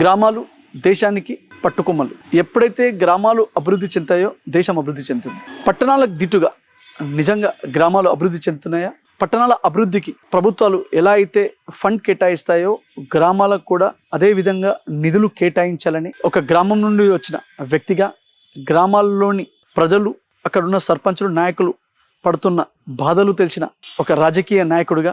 గ్రామాలు దేశానికి పట్టుకొమ్మలు. ఎప్పుడైతే గ్రామాలు అభివృద్ధి చెందుతాయో దేశం అభివృద్ధి చెందుతుంది. పట్టణాలకు దిట్టుగా నిజంగా గ్రామాలు అభివృద్ధి చెందుతున్నాయా? పట్టణాల అభివృద్ధికి ప్రభుత్వాలు ఎలా అయితే ఫండ్ కేటాయిస్తాయో గ్రామాలకు కూడా అదే విధంగా నిధులు కేటాయించాలని ఒక గ్రామం నుండి వచ్చిన వ్యక్తిగా గ్రామాల్లోని ప్రజలు అక్కడున్న సర్పంచులు నాయకులు పడుతున్న బాధలు తెలిసిన ఒక రాజకీయ నాయకుడిగా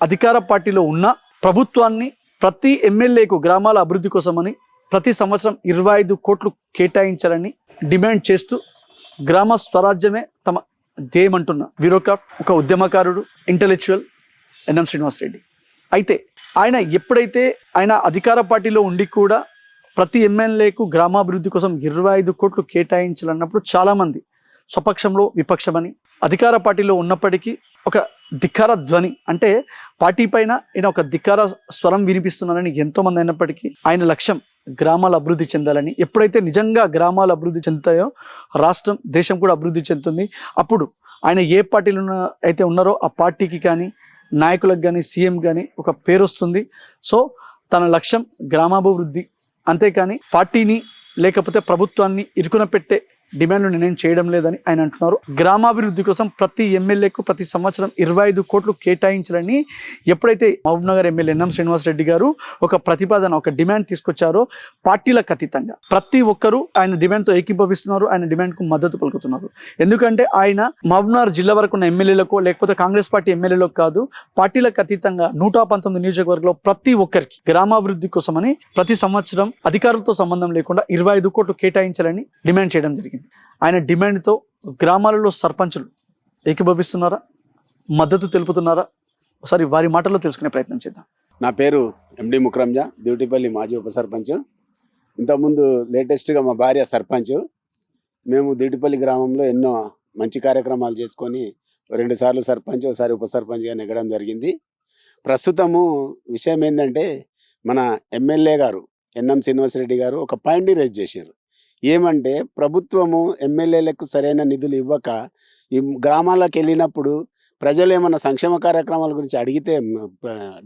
అధికార పార్టీలో ఉన్న ప్రభుత్వాన్ని ప్రతి ఎమ్మెల్యేకు గ్రామాల అభివృద్ధి కోసమని ప్రతి సంవత్సరం ఇరవై ఐదు కోట్లు కేటాయించాలని డిమాండ్ చేస్తూ గ్రామ స్వరాజ్యమే తమ ధ్యేయమంటున్న బ్యూరోక్రాట్ ఒక ఉద్యమకారుడు ఇంటలెక్చువల్ ఎన్ఎం శ్రీనివాసరెడ్డి అయితే ఆయన ఎప్పుడైతే ఆయన అధికార పార్టీలో ఉండి కూడా ప్రతి ఎమ్మెల్యేకు గ్రామాభివృద్ధి కోసం ఇరవై ఐదు కోట్లు కేటాయించాలన్నప్పుడు చాలామంది స్వపక్షంలో విపక్షమని అధికార పార్టీలో ఉన్నప్పటికీ ఒక ధిక్కార ధ్వని అంటే పార్టీ పైన ఈయన ఒక ధిక్కార స్వరం వినిపిస్తున్నారని ఎంతో మంది అయినప్పటికీ ఆయన లక్ష్యం గ్రామాలు అభివృద్ధి చెందాలని. ఎప్పుడైతే నిజంగా గ్రామాలు అభివృద్ధి చెందుతాయో రాష్ట్రం దేశం కూడా అభివృద్ధి చెందుతుంది. అప్పుడు ఆయన ఏ పార్టీలో ఉన్న- అయితే ఉన్నారో ఆ పార్టీకి కానీ నాయకులకు కానీ సీఎం కానీ ఒక పేరు వస్తుంది. సో తన లక్ష్యం గ్రామాభివృద్ధి. అంతేకాని పార్టీని లేకపోతే ప్రభుత్వాన్ని ఇరుకున పెట్టే డిమాండ్లు నిర్ణయం చేయడం లేదని ఆయన అంటున్నారు. గ్రామాభివృద్ధి కోసం ప్రతి ఎమ్మెల్యేకు ప్రతి సంవత్సరం ఇరవై ఐదు కోట్లు కేటాయించాలని ఎప్పుడైతే Mahabubnagar MLA N M Srinivasa Reddy గారు ఒక ప్రతిపాదన ఒక డిమాండ్ తీసుకొచ్చారో పార్టీలకు అతీతంగా ప్రతి ఒక్కరూ ఆయన డిమాండ్తో ఏకీభవిస్తున్నారు ఆయన డిమాండ్కు మద్దతు పలుకుతున్నారు. ఎందుకంటే ఆయన మహబూబ్నగర్ జిల్లా వరకు ఉన్న ఎమ్మెల్యేలకు లేకపోతే కాంగ్రెస్ పార్టీ ఎమ్మెల్యేలకు కాదు పార్టీలకు అతీతంగా నూట పంతొమ్మిది నియోజకవర్గంలో ప్రతి ఒక్కరికి గ్రామాభివృద్ధి కోసమని ప్రతి సంవత్సరం అధికారులతో సంబంధం లేకుండా ఇరవై ఐదు కోట్లు కేటాయించాలని డిమాండ్ చేయడం జరిగింది. ఆయన డిమాండ్తో గ్రామాలలో సర్పంచులు ఏకీభవిస్తున్నారా? మద్దతు తెలుపుతున్నారా? ఒకసారి వారి మాటల్లో తెలుసుకునే ప్రయత్నం చేద్దాం. నా పేరు ఎండి ముక్రంజా డ్యూటీపల్లి మాజీ ఉప సర్పంచ్. ఇంతకుముందు లేటెస్ట్గా మా భార్య సర్పంచ్. మేము దీటిపల్లి గ్రామంలో ఎన్నో మంచి కార్యక్రమాలు చేసుకొని రెండు సార్లు సర్పంచ్ ఒకసారి ఉప సర్పంచ్గా నెగ్గడం జరిగింది. ప్రస్తుతము విషయం ఏంటంటే మన ఎమ్మెల్యే గారు ఎన్ఎం శ్రీనివాసరెడ్డి గారు ఒక పాయింట్ రేజ్ చేశారు. ఏమంటే ప్రభుత్వము ఎమ్మెల్యేలకు సరైన నిధులు ఇవ్వక ఈ గ్రామాలకు వెళ్ళినప్పుడు ప్రజలు ఏమన్నా సంక్షేమ కార్యక్రమాల గురించి అడిగితే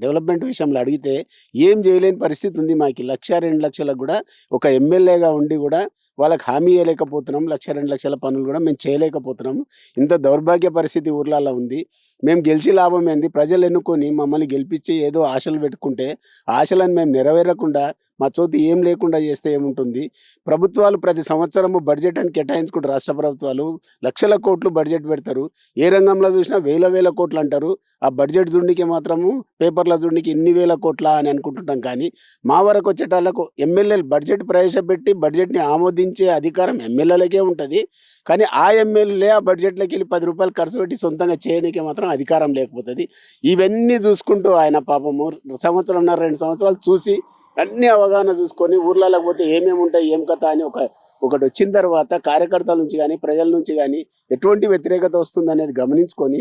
డెవలప్మెంట్ విషయంలో అడిగితే ఏం చేయలేని పరిస్థితి ఉంది మాకు. లక్ష రెండు లక్షలకు కూడా ఒక ఎమ్మెల్యేగా ఉండి కూడా వాళ్ళకి హామీ ఇవ్వలేకపోతున్నాం లక్ష రెండు లక్షల పనులు కూడా మేము చేయలేకపోతున్నాం. ఇంత దౌర్భాగ్య పరిస్థితి ఊర్లలో ఉంది. మేము గెలిచి లాభం ఏంది? ప్రజలు ఎన్నుకొని మమ్మల్ని గెలిపించి ఏదో ఆశలు పెట్టుకుంటే ఆశలను మేము నెరవేరకుండా మా చోటు ఏం లేకుండా చేస్తే ఏముంటుంది? ప్రభుత్వాలు ప్రతి సంవత్సరము బడ్జెట్ అని కేటాయించుకుంటారు రాష్ట్ర ప్రభుత్వాలు. లక్షల కోట్లు బడ్జెట్ పెడతారు. ఏ రంగంలో చూసినా వేల వేల కోట్లు అంటారు. ఆ బడ్జెట్ జుండికి మాత్రము పేపర్ల జుండికి ఇన్ని వేల కోట్ల అని అనుకుంటుంటాం కానీ మా వరకు వచ్చేటాళ్ళకు ఎమ్మెల్యేలు బడ్జెట్ ప్రవేశపెట్టి బడ్జెట్ని ఆమోదించే అధికారం ఎమ్మెల్యేలకే ఉంటుంది. కానీ ఆ ఎమ్మెల్యే ఆ బడ్జెట్లోకి వెళ్ళి పది రూపాయలు ఖర్చు పెట్టి సొంతంగా చేయడానికి మాత్రం అధికారం లేకపోతుంది. ఇవన్నీ చూసుకుంటూ ఆయన పాపము సంవత్సరంన్నర రెండు సంవత్సరాలు చూసి అన్ని అవగాహన చూసుకొని ఊర్లలో పోతే ఏమేమి ఉంటాయి ఏం కథ అని ఒక ఒకటి వచ్చిన తర్వాత కార్యకర్తల నుంచి కానీ ప్రజల నుంచి కానీ ఎటువంటి వ్యతిరేకత వస్తుందనేది గమనించుకొని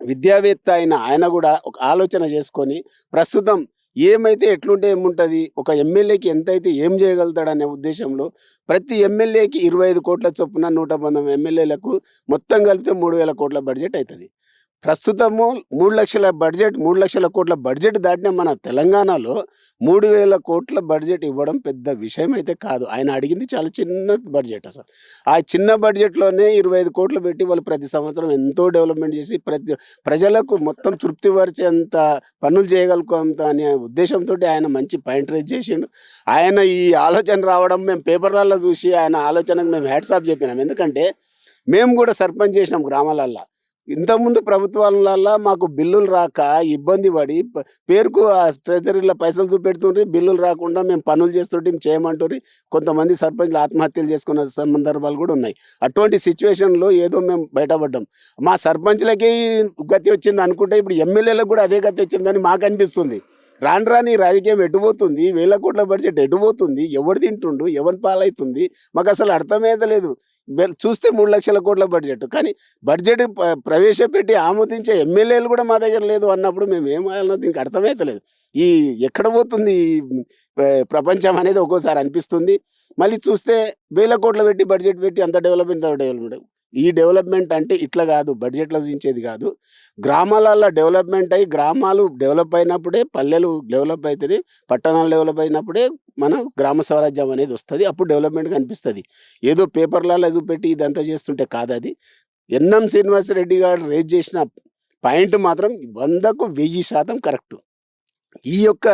విద్యావేత్త అయిన ఆయన కూడా ఒక ఆలోచన చేసుకొని ప్రస్తుతం ఏమైతే ఎట్లుంటే ఏముంటుంది ఒక ఎమ్మెల్యేకి ఎంతైతే ఏం చేయగలుగుతాడనే ఉద్దేశంలో ప్రతి ఎమ్మెల్యేకి ఇరవై ఐదు కోట్ల చొప్పున నూట పంతొమ్మిది ఎమ్మెల్యేలకు మొత్తం కలిపితే మూడు వేల కోట్ల బడ్జెట్ అవుతుంది ప్రస్తుతము మూడు లక్షల బడ్జెట్ మూడు లక్షల కోట్ల బడ్జెట్ దాటిన మన తెలంగాణలో మూడు వేల కోట్ల బడ్జెట్ ఇవ్వడం పెద్ద విషయం అయితే కాదు. ఆయన అడిగింది చాలా చిన్న బడ్జెట్ అసలు. ఆ చిన్న బడ్జెట్లోనే ఇరవై ఐదు కోట్లు పెట్టి వాళ్ళు ప్రతి సంవత్సరం ఎంతో డెవలప్మెంట్ చేసి ప్రతి ప్రజలకు మొత్తం తృప్తి పరిచేంత పనులు చేయగలుగుతాంత అనే ఉద్దేశంతో ఆయన మంచి పాయింట్ రేజ్ చేసిండు. ఆయన ఈ ఆలోచన రావడం మేము పేపర్లలో చూసి ఆయన ఆలోచనకు మేము హ్యాట్సాప్ చెప్పినాం. ఎందుకంటే మేము కూడా సర్పంచ్ చేసినాం గ్రామాలల్లో. ఇంతకుముందు ప్రభుత్వాలలో మాకు బిల్లులు రాక ఇబ్బంది పడి పేరుకు ఆ ట్రెజరీలో పైసలు చూపెడుతుండ్రి బిల్లులు రాకుండా మేము పనులు చేస్తుంటే చేయమంటారు కొంతమంది సర్పంచ్లు ఆత్మహత్యలు చేసుకున్న సందర్భాలు కూడా ఉన్నాయి. అటువంటి సిచ్యువేషన్లో ఏదో మేము బయటపడ్డాం. మా సర్పంచ్లకి గతి వచ్చింది అనుకుంటే ఇప్పుడు ఎమ్మెల్యేలకు కూడా అదే గతి వచ్చిందని మాకు అనిపిస్తుంది. రాను రాని రాజకీయం ఎటుపోతుంది వేల కోట్ల బడ్జెట్ ఎటుపోతుంది ఎవడు తింటుండు? ఎవరి పాలవుతుంది మాకు అసలు అర్థమయ్యలేదు వెల్- చూస్తే మూడు లక్షల కోట్ల బడ్జెట్ కానీ బడ్జెట్ ప్రవేశపెట్టి ఆమోదించే ఎమ్మెల్యేలు కూడా మా దగ్గర లేదు అన్నప్పుడు మేము ఏం దీనికి అర్థమవుతలేదు ఈ ఎక్కడ పోతుంది? ఈ ప్రపంచం అనేది ఒక్కోసారి అనిపిస్తుంది. మళ్ళీ చూస్తే వేల కోట్లు పెట్టి బడ్జెట్ పెట్టి అంత డెవలప్మెంట్ డెవలప్మెంట్ ఈ డెవలప్మెంట్ అంటే ఇట్లా కాదు బడ్జెట్లో చూపించేది కాదు. గ్రామాలలో డెవలప్మెంట్ అయ్యి గ్రామాలు డెవలప్ అయినప్పుడే పల్లెలు డెవలప్ అవుతుంది పట్టణాలు డెవలప్ అయినప్పుడే మన గ్రామ స్వరాజ్యం అనేది వస్తుంది. అప్పుడు డెవలప్మెంట్ కనిపిస్తుంది. ఏదో పేపర్లలో చూపెట్టి ఇదంతా చేస్తుంటే కాదు అది ఎన్ఎం శ్రీనివాసరెడ్డి గారు రేజ్ చేసిన పాయింట్ మాత్రం వందకు వెయ్యి శాతం కరెక్ట్. ఈ యొక్క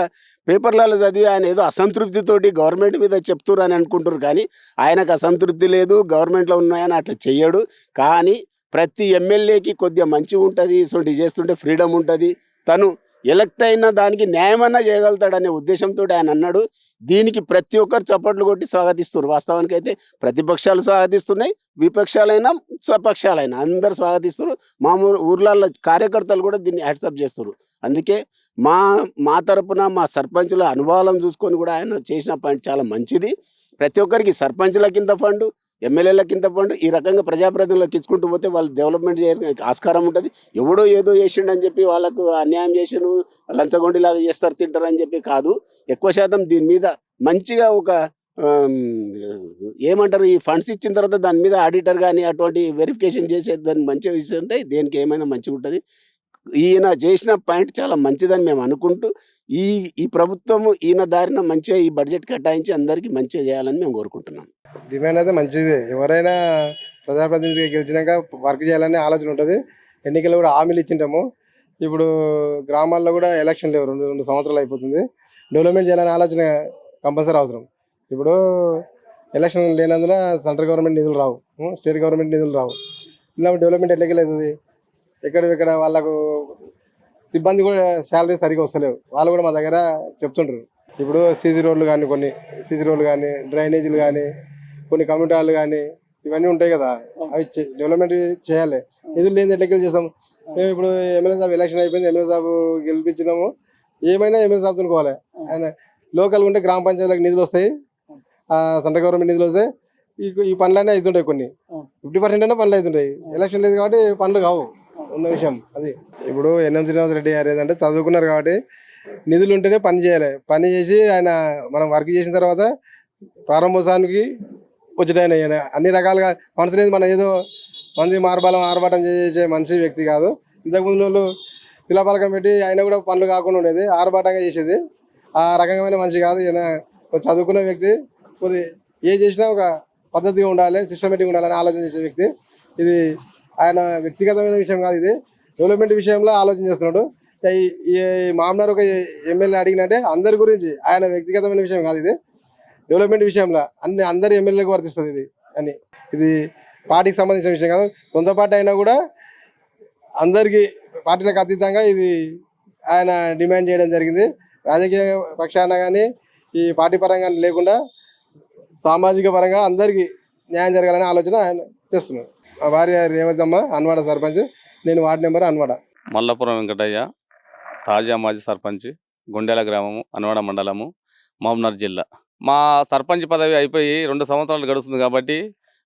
పేపర్లలో చదివి ఆయన ఏదో అసంతృప్తితోటి గవర్నమెంట్ మీద చెప్తురు అని అనుకుంటారు కానీ ఆయనకు అసంతృప్తి లేదు గవర్నమెంట్లో ఉన్నాయని అట్లా చెయ్యడు. కానీ ప్రతి ఎమ్మెల్యేకి కొద్దిగా మంచిగా ఉంటుంది ఇటువంటి చేస్తుంటే ఫ్రీడమ్ ఉంటుంది. తను ఎలక్ట్ అయిన దానికి న్యాయమన్నా చేయగలుగుతాడనే ఉద్దేశంతో ఆయన అన్నాడు. దీనికి ప్రతి ఒక్కరు చప్పట్లు కొట్టి స్వాగతిస్తున్నారు. వాస్తవానికి అయితే ప్రతిపక్షాలు స్వాగతిస్తున్నాయి విపక్షాలైనా స్వపక్షాలైనా అందరు స్వాగతిస్తున్నారు. మా ఊర్లలో కార్యకర్తలు కూడా దీన్ని యాక్సెప్ట్ చేస్తున్నారు. అందుకే మా మా తరపున మా సర్పంచుల అనుభవాలను చూసుకొని కూడా ఆయన చేసిన పని చాలా మంచిది. ప్రతి ఒక్కరికి సర్పంచుల కింద ఫండ్ ఎమ్మెల్యేల కింద పండు ఈ రకంగా ప్రజాప్రతినిధులకు ఇచ్చుకుంటూ పోతే వాళ్ళు డెవలప్మెంట్ చేయడానికి ఆస్కారం ఉంటుంది. ఎవడో ఏదో చేసిండు అని చెప్పి వాళ్ళకు అన్యాయం చేసిండు లంచగొండిలాగా చేస్తారు తింటారు అని చెప్పి కాదు. ఎక్కువ శాతం దీని మీద మంచిగా ఒక ఏమంటారు ఈ ఫండ్స్ ఇచ్చిన తర్వాత దాని మీద ఆడిటర్ కానీ అటువంటి వెరిఫికేషన్ చేసే దాన్ని మంచిగా ఇస్తుంటే దేనికి ఏమైనా మంచిగా ఉంటుంది ఈయన చేసిన పాయింట్ చాలా మంచిదని మేము అనుకుంటూ ఈ ఈ ప్రభుత్వము ఈయన దారిన మంచిగా ఈ బడ్జెట్ కేటాయించి అందరికీ మంచిగా చేయాలని మేము కోరుకుంటున్నాం. డిమాండ్ అయితే మంచిది. ఎవరైనా ప్రజాప్రతినిధిగా గెలిచినాక వర్క్ చేయాలనే ఆలోచన ఉంటుంది. ఎన్నికలు కూడా హామీలు ఇచ్చింటాము. ఇప్పుడు గ్రామాల్లో కూడా ఎలక్షన్ లేవు. రెండు రెండు సంవత్సరాలు అయిపోతుంది. డెవలప్మెంట్ చేయాలనే ఆలోచన కంపల్సరీ అవసరం. ఇప్పుడు ఎలక్షన్ లేనందున సెంట్రల్ గవర్నమెంట్ నిధులు రావు. స్టేట్ గవర్నమెంట్ నిధులు రావు. ఇలా డెవలప్మెంట్ ఎట్లకి అవుతుంది ఎక్కడ ఇక్కడ వాళ్ళకు సిబ్బంది కూడా శాలరీ సరిగా వస్తలేవు. వాళ్ళు కూడా మా దగ్గర చెప్తుంటారు ఇప్పుడు సీసీ రోడ్లు కానీ కొన్ని సీసీ రోడ్లు కానీ డ్రైనేజీలు కానీ కొన్ని కమ్యూనిటీ కానీ ఇవన్నీ ఉంటాయి కదా. అవి డెవలప్మెంట్ చేయాలి. నిధులు లేని ఎట్లకి చేస్తాం మేము ఇప్పుడు ఎమ్మెల్యే సాబ్ ఎలక్షన్ అయిపోయింది ఎమ్మెల్యే సాబ్ గెలిపించినాము. ఏమైనా ఎమ్మెల్యే సాబ్ తినుకోవాలి. ఆయన లోకల్ ఉంటే గ్రామ పంచాయతీలకు నిధులు వస్తాయి. ఆ, సెంట్రల్ గవర్నమెంట్ నిధులు వస్తాయి. ఈ ఈ పనులన్నీ అవుతుంటాయి కొన్ని. ఫిఫ్టీ పర్సెంట్ అయినా పనులు అవుతుంటాయి. ఎలక్షన్ లేదు కాబట్టి పనులు కావు. ఉన్న విషయం. అది ఇప్పుడు ఎన్ఎం శ్రీనివాస్ రెడ్డి గారు ఏదంటే చదువుకున్నారు కాబట్టి నిధులు ఉంటేనే పని చేయాలి. పని చేసి ఆయన మనం వర్క్ చేసిన తర్వాత ప్రారంభోత్సవానికి వచ్చేటాయన ఈయన అన్ని రకాలుగా మనసు లేదు మనం ఏదో మంది మార్బలం ఆర్భాటం చేసే మనిషి వ్యక్తి కాదు. ఇంతకుముందు వాళ్ళు శిలాపలకం పెట్టి ఆయన కూడా పనులు కాకుండా ఉండేది. ఆర్భాటంగా చేసేది. ఆ రకమైన మనిషి కాదు. ఈయన చదువుకున్న వ్యక్తి కొద్ది ఏ చేసినా ఒక పద్ధతిగా ఉండాలి సిస్టమేటిక్గా ఉండాలని ఆలోచన చేసే వ్యక్తి. ఇది ఆయన వ్యక్తిగతమైన విషయం కాదు ఇది. డెవలప్మెంట్ విషయంలో ఆలోచన చేస్తున్నాడు. ఈ- మామనార్ ఒక ఎమ్మెల్యే అడిగినట్టే అందరి గురించి ఆయన వ్యక్తిగతమైన విషయం కాదు ఇది. డెవలప్మెంట్ విషయంలో అన్ని అందరి ఎమ్మెల్యేలకు వర్తిస్తుంది ఇది అని. ఇది పార్టీకి సంబంధించిన విషయం కాదు. సొంత పార్టీ అయినా కూడా అందరికీ పార్టీలకు అతీతంగా ఇది ఆయన డిమాండ్ చేయడం జరిగింది. రాజకీయ పక్షాన కానీ ఈ పార్టీ పరంగా లేకుండా సామాజిక పరంగా అందరికీ న్యాయం జరగాలనే ఆలోచన ఆయన చేస్తున్నారు భార్య రేవతమ్మ అన్వాడ సర్పంచ్. నేను వార్డు నెంబర్ అన్వాడ. మల్లపురం వెంకటయ్య తాజా మాజీ సర్పంచ్ గుండెల గ్రామము అన్వాడ మండలము మహబూబ్నగర్ జిల్లా. మా సర్పంచ్ పదవి అయిపోయి రెండు సంవత్సరాలు గడుస్తుంది కాబట్టి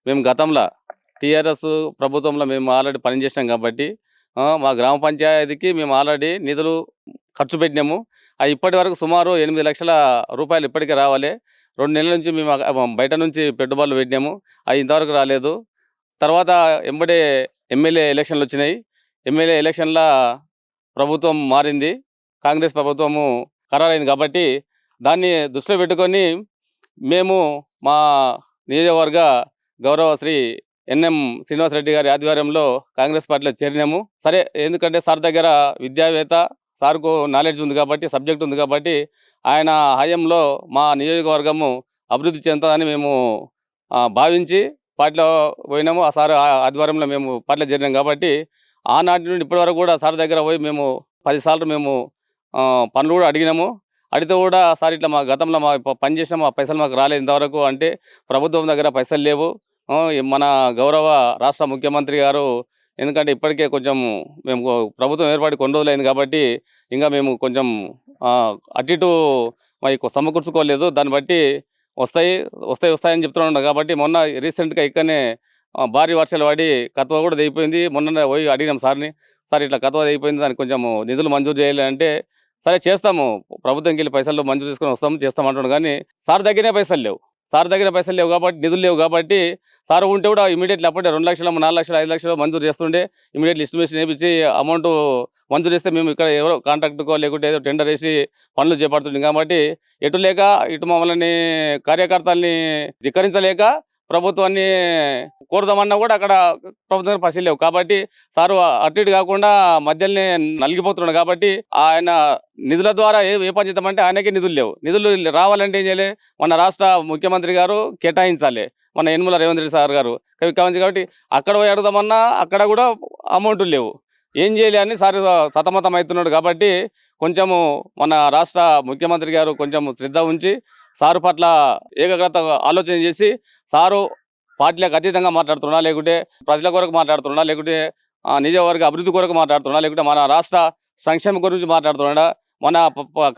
మేము గతంలో టీఆర్ఎస్ ప్రభుత్వంలో మేము ఆల్రెడీ పనిచేసినాం కాబట్టి మా గ్రామ పంచాయతీకి మేము ఆల్రెడీ నిధులు ఖర్చు పెట్టినాము. అవి ఇప్పటి వరకు సుమారు ఎనిమిది లక్షల రూపాయలు ఇప్పటికే రావాలి. రెండు నెలల నుంచి మేము బయట నుంచి పెట్టుబడులు పెట్టినాము. అవి ఇంతవరకు రాలేదు. తర్వాత ఎంబడే ఎమ్మెల్యే ఎలక్షన్లు వచ్చినాయి. ఎమ్మెల్యే ఎలక్షన్ల ప్రభుత్వం మారింది. కాంగ్రెస్ ప్రభుత్వము ఖరారైంది కాబట్టి దాన్ని దృష్టిలో పెట్టుకొని మేము మా నియోజకవర్గ గౌరవ శ్రీ ఎన్ఎం శ్రీనివాసరెడ్డి గారి ఆధ్వర్యంలో కాంగ్రెస్ పార్టీలో చేరినాము. సరే ఎందుకంటే సార్ దగ్గర విద్యావేత్త సార్కు నాలెడ్జ్ ఉంది కాబట్టి సబ్జెక్ట్ ఉంది కాబట్టి ఆయన హయాంలో మా నియోజకవర్గము అభివృద్ధి చెందుతుందని మేము భావించి పార్టీలో పోయినాము. ఆ సార్ ఆ- ఆధ్వర్యంలో మేము పార్టీలో చేరినాం కాబట్టి ఆనాటి నుండి ఇప్పటి వరకు కూడా సార్ దగ్గర పోయి మేము పదిసార్లు మేము పనులు కూడా అడిగినాము. అడిగితే కూడా సార్ ఇట్లా మా గతంలో మా పని చేసినాము ఆ పైసలు మాకు రాలేదు ఇంతవరకు అంటే ప్రభుత్వం దగ్గర పైసలు లేవు. మన గౌరవ రాష్ట్ర ముఖ్యమంత్రి గారు ఎందుకంటే ఇప్పటికే కొంచెం మేము ప్రభుత్వం ఏర్పాటు కొన్ని రోజులైంది కాబట్టి ఇంకా మేము కొంచెం అటు ఇటు మాకు సమకూర్చుకోలేదు. దాన్ని బట్టి వస్తాయి వస్తాయి వస్తాయని చెప్తున్నాడు. కాబట్టి మొన్న రీసెంట్గా ఇక్కడనే భారీ వర్షాలు పడి కత్వ కూడా దిగిపోయింది మొన్న పోయి అడిగినాం సార్ని సార్ ఇట్లా కత్వ దిగిపోయింది దానికి కొంచెం నిధులు మంజూరు చేయాలంటే సరే చేస్తాము. ప్రభుత్వంకి వెళ్ళి పైసలు మంజూరు తీసుకొని వస్తాము చేస్తాం అంటున్నాడు. కానీ సార్ దగ్గరనే పైసలు లేవు. సార్ దగ్గర పైసలు లేవు కాబట్టి నిధులు లేవు కాబట్టి సార్ ఉంటే కూడా ఇమీడియట్లీ అప్పుడే రెండు లక్షలు నాలుగు లక్షలు ఐదు లక్షలు మంజూరు చేస్తుండే. ఇమీడియట్లీ ఎస్టిమేషన్ వేయించి అమౌంట్ మంజూరు చేస్తే మేము ఇక్కడ ఎవరో కాంట్రాక్ట్కో లేకుంటే ఏదో టెండర్ వేసి పనులు చేపడుతుండే కాబట్టి ఎటు లేక ఇటు మమ్మల్ని కార్యకర్తల్ని ధిక్కరించలేక ప్రభుత్వాన్ని కోరుదామన్నా కూడా అక్కడ ప్రభుత్వం పరిశీలేవు కాబట్టి సారు అటు ఇటు కాకుండా మధ్యలోనే నలిగిపోతున్నాడు. కాబట్టి ఆయన నిధుల ద్వారా ఏ ఏ పని చేద్దామంటే ఆయనకే నిధులు లేవు. నిధులు రావాలంటే ఏం చేయాలి? మన రాష్ట్ర ముఖ్యమంత్రి గారు కేటాయించాలి. మన యనుమల రేవంత్ రెడ్డి సార్ గారు. కవి- కాబట్టి అక్కడ పోయి అడుగుదామన్నా అక్కడ కూడా అమౌంట్ లేవు. ఏం చేయాలి అని సార్ సతమతం అవుతున్నాడు కాబట్టి కొంచెము మన రాష్ట్ర ముఖ్యమంత్రి గారు కొంచెం శ్రద్ధ ఉంచి సారు పట్ల ఏకాగ్రత ఆలోచన చేసి సారు పార్టీలకు అతీతంగా మాట్లాడుతున్నా లేకుంటే ప్రజల కొరకు మాట్లాడుతున్నా లేకుంటే నిజవర్గ అభివృద్ధి కొరకు మాట్లాడుతున్నా లేకుంటే మన రాష్ట్ర సంక్షేమం గురించి మాట్లాడుతున్నాడా? మన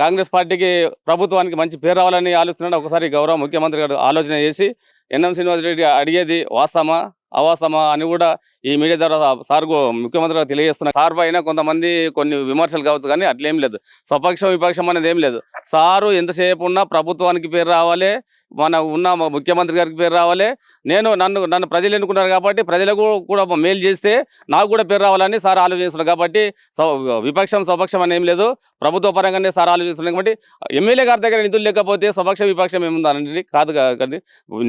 కాంగ్రెస్ పార్టీకి ప్రభుత్వానికి మంచి పేరు రావాలని ఆలోచన ఒకసారి గౌరవ ముఖ్యమంత్రి గారు ఆలోచన చేసి ఎన్ఎం శ్రీనివాసరెడ్డి అడిగేది వాస్తవమా? అవాసమా అని కూడా ఈ మీడియా ద్వారా సార్ ముఖ్యమంత్రి గారు తెలియజేస్తున్నారు సార్ పైన కొంతమంది కొన్ని విమర్శలు కావచ్చు కానీ అట్లేం లేదు. స్వపక్షం విపక్షం అనేది ఏం లేదు. సారు ఎంతసేపు ఉన్నా ప్రభుత్వానికి పేరు రావాలి మన ఉన్న ముఖ్యమంత్రి గారికి పేరు రావాలి. నేను నన్ను నన్ను ప్రజలు ఎన్నుకున్నారు కాబట్టి ప్రజలకు కూడా మేలు చేస్తే నాకు కూడా పేరు రావాలని సార్ ఆలోచిస్తున్నారు కాబట్టి విపక్షం స్వపక్షం అని ఏం లేదు. ప్రభుత్వ పరంగానే సార్ ఆలోచిస్తున్నారు కాబట్టి ఎమ్మెల్యే గారి దగ్గర నిధులు లేకపోతే స్వపక్ష విపక్షం ఏముందనండి కాదు కాదు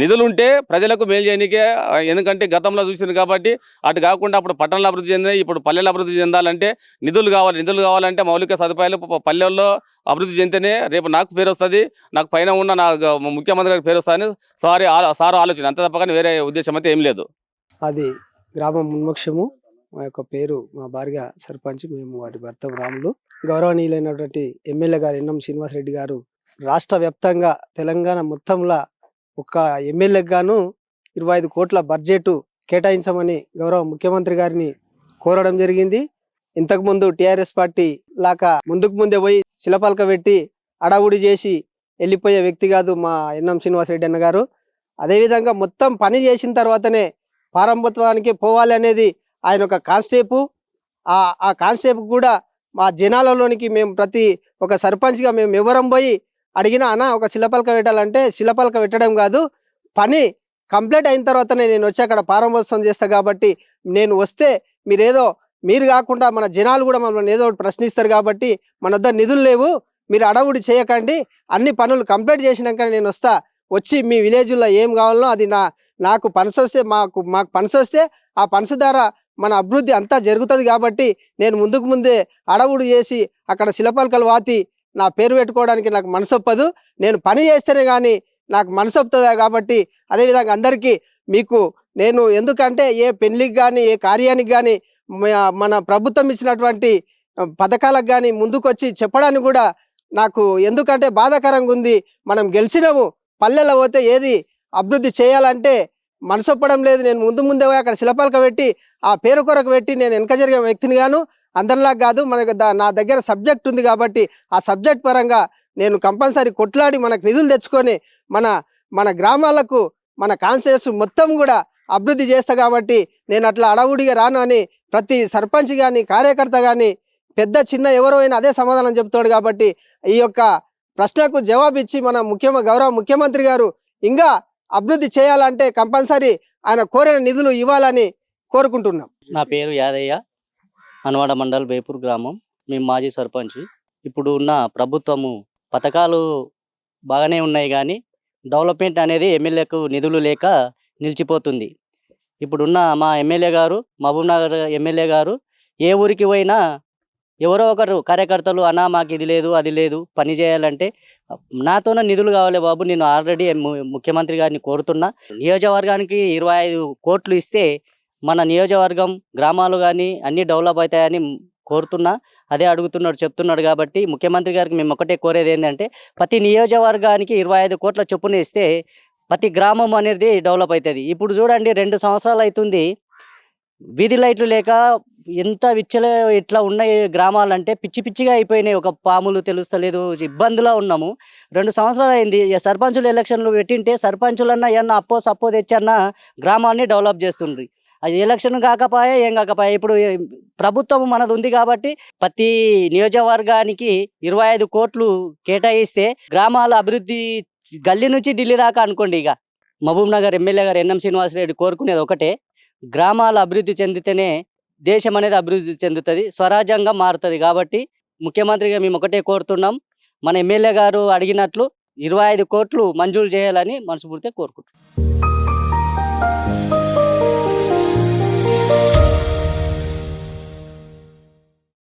నిధులు ఉంటే ప్రజలకు మేలు చేయడానికే ఎందుకంటే గతంలో చూసింది కాబట్టి అటు కాకుండా అప్పుడు పట్టణాలు అభివృద్ధి చెందాయి ఇప్పుడు పల్లెలు అభివృద్ధి చెందాలంటే నిధులు కావాలి. నిధులు కావాలంటే మౌలిక సదుపాయాలు పల్లెల్లో అభివృద్ధి చెందితేనే రేపు నాకు పేరు వస్తుంది నాకు పైన ఉన్న నా ముఖ్యమంత్రి గారికి పేరు వస్తుందని సారీ ఆ- ఆలోచన. అంత తప్ప వేరే ఉద్దేశం అయితే ఏం లేదు. అది గ్రామం ఉన్మోక్షము మా యొక్క పేరు మా భార్య సర్పంచ్ మేము వారి భర్త రాములు. గౌరవనీయులైనటువంటి ఎమ్మెల్యే గారు ఎన్నం శ్రీనివాసరెడ్డి గారు రాష్ట్ర వ్యాప్తంగా తెలంగాణ మొత్తంలో ఒక ఎమ్మెల్యేకి గాను ఇరవై ఐదు కోట్ల బడ్జెట్ కేటాయించమని గౌరవ ముఖ్యమంత్రి గారిని కోరడం జరిగింది. ఇంతకుముందు టిఆర్ఎస్ పార్టీ లాక ముందుకు ముందే పోయి శిలపలక పెట్టి అడవుడి చేసి వెళ్ళిపోయే వ్యక్తి కాదు మా ఎన్నం శ్రీనివాసరెడ్డి అన్న గారు. అదేవిధంగా మొత్తం పని చేసిన తర్వాతనే ప్రారంభత్వానికి పోవాలి అనేది ఆయన ఒక కాన్స్టేపు. ఆ కాన్స్టేపు కాన్స్టేప్ కూడా మా జనాలలోనికి మేము ప్రతి ఒక సర్పంచ్గా మేము ఎవరం పోయి అడిగినా అన్న ఒక శిలపలక పెట్టాలంటే శిలపలక పెట్టడం కాదు. పని కంప్లీట్ అయిన తర్వాతనే నేను వచ్చి అక్కడ ప్రారంభోత్సవం చేస్తా కాబట్టి నేను వస్తే మీరేదో మీరు కాకుండా మన జనాలు కూడా మమ్మల్ని ఏదో ఒకటి ప్రశ్నిస్తారు కాబట్టి మన వద్ద నిధులు లేవు మీరు అడవుడి చేయకండి అన్ని పనులు కంప్లీట్ చేసినాక నేను వస్తా. వచ్చి మీ విలేజ్లో ఏం కావాలనో అది నా నాకు పనస వస్తే మాకు మాకు పనస వస్తే ఆ పనస ద్వారా మన అభివృద్ధి అంతా జరుగుతుంది కాబట్టి నేను ముందుకు ముందే అడవుడు చేసి అక్కడ శిలపలకలు వాతి నా పేరు పెట్టుకోవడానికి నాకు మనసొప్పదు. నేను పని చేస్తేనే కానీ నాకు మనసొప్పుతుందా కాబట్టి అదేవిధంగా అందరికీ మీకు నేను ఎందుకంటే ఏ పెళ్ళికి కానీ ఏ కార్యానికి కానీ మన ప్రభుత్వం ఇచ్చినటువంటి పథకాలకు కానీ ముందుకొచ్చి చెప్పడానికి కూడా నాకు ఎందుకంటే బాధాకరంగా ఉంది మనం గెలిచినాము పల్లెల్లో పోతే ఏది అభివృద్ధి చేయాలంటే మనసొప్పడం లేదు. నేను ముందు ముందే అక్కడ శిలపాలక పెట్టి ఆ పేరు కొరకు పెట్టి నేను వెనక జరిగే వ్యక్తిని గాను అందరిలా కాదు. మనకు దా- నా దగ్గర సబ్జెక్ట్ ఉంది కాబట్టి ఆ సబ్జెక్ట్ పరంగా నేను కంపల్సరీ కొట్లాడి మనకు నిధులు తెచ్చుకొని మన మన గ్రామాలకు మన కాన్సెస్ మొత్తం కూడా అభివృద్ధి చేస్తా కాబట్టి నేను అట్లా అడవుడిగా రాను అని ప్రతి సర్పంచ్ కానీ కార్యకర్త కానీ పెద్ద చిన్న ఎవరో అయినా అదే సమాధానం చెప్తాడు కాబట్టి ఈ యొక్క ప్రశ్నకు జవాబు ఇచ్చి మన ముఖ్యమ గౌరవ ముఖ్యమంత్రి గారు ఇంకా అభివృద్ధి చేయాలంటే కంపల్సరీ ఆయన కోరిన నిధులు ఇవ్వాలని కోరుకుంటున్నాం. నా పేరు యాదయ్య. అనవాడ మండల్ బేపూర్ గ్రామం. మేము మాజీ సర్పంచ్. ఇప్పుడు ఉన్న ప్రభుత్వము పథకాలు బాగానే ఉన్నాయి కానీ డెవలప్మెంట్ అనేది ఎమ్మెల్యేకు నిధులు లేక నిలిచిపోతుంది. ఇప్పుడున్న మా ఎమ్మెల్యే గారు మహబూబ్నగర్ ఎమ్మెల్యే గారు ఏ ఊరికి పోయినా ఎవరో ఒకరు కార్యకర్తలు అన్నా మాకు ఇది లేదు అది లేదు పని చేయాలంటే నాతోనే నిధులు కావాలి బాబు నేను ఆల్రెడీ ముఖ్యమంత్రి గారిని కోరుతున్నా. నియోజకవర్గానికి ఇరవై ఐదు కోట్లు ఇస్తే మన నియోజకవర్గం గ్రామాలు కానీ అన్నీ డెవలప్ అవుతాయని కోరుతున్నా. అదే అడుగుతున్నాడు చెప్తున్నాడు కాబట్టి ముఖ్యమంత్రి గారికి మేము ఒకటే కోరేది ఏంటంటే ప్రతి నియోజకవర్గానికి ఇరవై ఐదు కోట్ల చొప్పున ఇస్తే ప్రతి గ్రామం అనేది డెవలప్ అవుతుంది. ఇప్పుడు చూడండి రెండు సంవత్సరాలు అవుతుంది. వీధి లైట్లు లేక ఎంత విచ్చల ఇట్లా ఉన్నాయి గ్రామాలు అంటే పిచ్చి పిచ్చిగా అయిపోయినాయి. ఒక పాములు తెలుస్తలేదు ఇబ్బందిలో ఉన్నాము. రెండు సంవత్సరాలు అయింది. సర్పంచులు ఎలక్షన్లు పెట్టింటే సర్పంచులన్నా ఏమన్నా అప్పో సప్పో తెచ్చన్నా గ్రామాన్ని డెవలప్ చేస్తుండ్రి. అది ఎలక్షన్ కాకపోయా ఏం కాకపోయా? ఇప్పుడు ప్రభుత్వం మనది ఉంది కాబట్టి ప్రతి నియోజకవర్గానికి ఇరవై ఐదు కోట్లు కేటాయిస్తే గ్రామాల అభివృద్ధి గల్లీ నుంచి ఢిల్లీ దాకా అనుకోండి ఇక. మహబూబ్ నగర్ ఎమ్మెల్యే గారు ఎన్ఎం శ్రీనివాసరెడ్డి కోరుకునేది ఒకటే. గ్రామాలు అభివృద్ధి చెందితేనే దేశం అనేది అభివృద్ధి చెందుతుంది స్వరాజ్యంగా మారుతుంది. కాబట్టి ముఖ్యమంత్రిగా మేము ఒకటే కోరుతున్నాం. మన ఎమ్మెల్యే గారు అడిగినట్లు ఇరవై ఐదు కోట్లు మంజూరు చేయాలని మనసుపూర్తిగా కోరుకుంటున్నాం.